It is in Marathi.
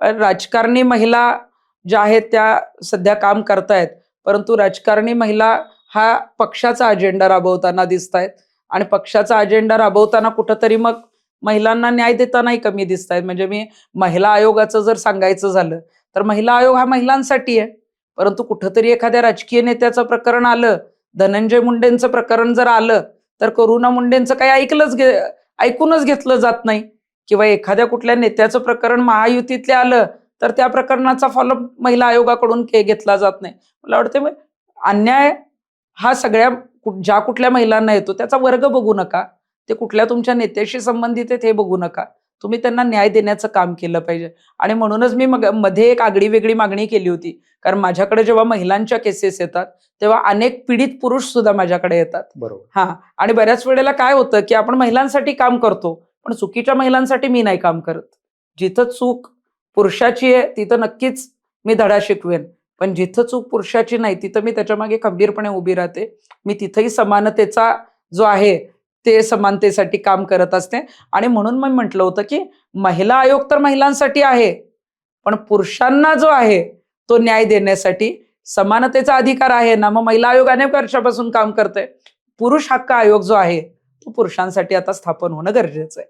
राजकारणी महिला ज्या आहेत त्या सध्या काम करतायत परंतु राजकारणी महिला हा पक्षाचा अजेंडा राबवताना दिसत आहेत आणि पक्षाचा अजेंडा राबवताना कुठंतरी मग महिलांना न्याय देतानाही कमी दिसत आहेत म्हणजे मी महिला आयोगाचं जर सांगायचं झालं तर महिला आयोग हा महिलांसाठी आहे. परंतु कुठंतरी एखाद्या राजकीय नेत्याचं प्रकरण आलं धनंजय मुंडेंचं प्रकरण जर आलं तर करुणा मुंडेंचं काही ऐकलंच घे ऐकूनच घेतलं जात नाही. किंवा एखाद्या कुठल्या नेत्याचं प्रकरण महायुतीतले आलं तर त्या प्रकरणाचा फॉलो महिला आयोगाकडून के- घेतला जात नाही. मला वाटते अन्याय हा सगळ्या ज्या कुठल्या महिलांना येतो त्याचा वर्ग बघू नका. ते कुठल्या तुमच्या नेत्याशी संबंधित आहेत हे बघू नका. तुम्ही त्यांना न्याय देण्याचं काम केलं पाहिजे. आणि म्हणूनच मी मग मध्ये एक आगळी वेगळी मागणी केली होती. कारण माझ्याकडे जेव्हा महिलांच्या केसेस येतात तेव्हा अनेक पीडित पुरुष सुद्धा माझ्याकडे येतात. बरोबर. हा. आणि बऱ्याच वेळेला काय होतं की आपण महिलांसाठी काम करतो पण चुकीच्या महिलांसाठी मी नाही काम करत. जिथं चूक पुरुषाची आहे तिथं नक्कीच मी धडा शिकवेन. पण जिथं चूक पुरुषाची नाही तिथं मी त्याच्यामागे खंबीरपणे उभी राहते. मी तिथंही समानतेचा जो आहे ते समानतेसाठी काम करत असते. आणि म्हणून मी म्हटलं होतं की महिला आयोग तर महिलांसाठी आहे पण पुरुषांना जो आहे तो न्याय देण्यासाठी समानतेचा अधिकार आहे ना. मग महिला आयोग अनेक वर्षापासून काम करते पुरुष हक्क आयोग जो आहे तो पुरुषांसाठी आता स्थापन होणं गरजेचं आहे.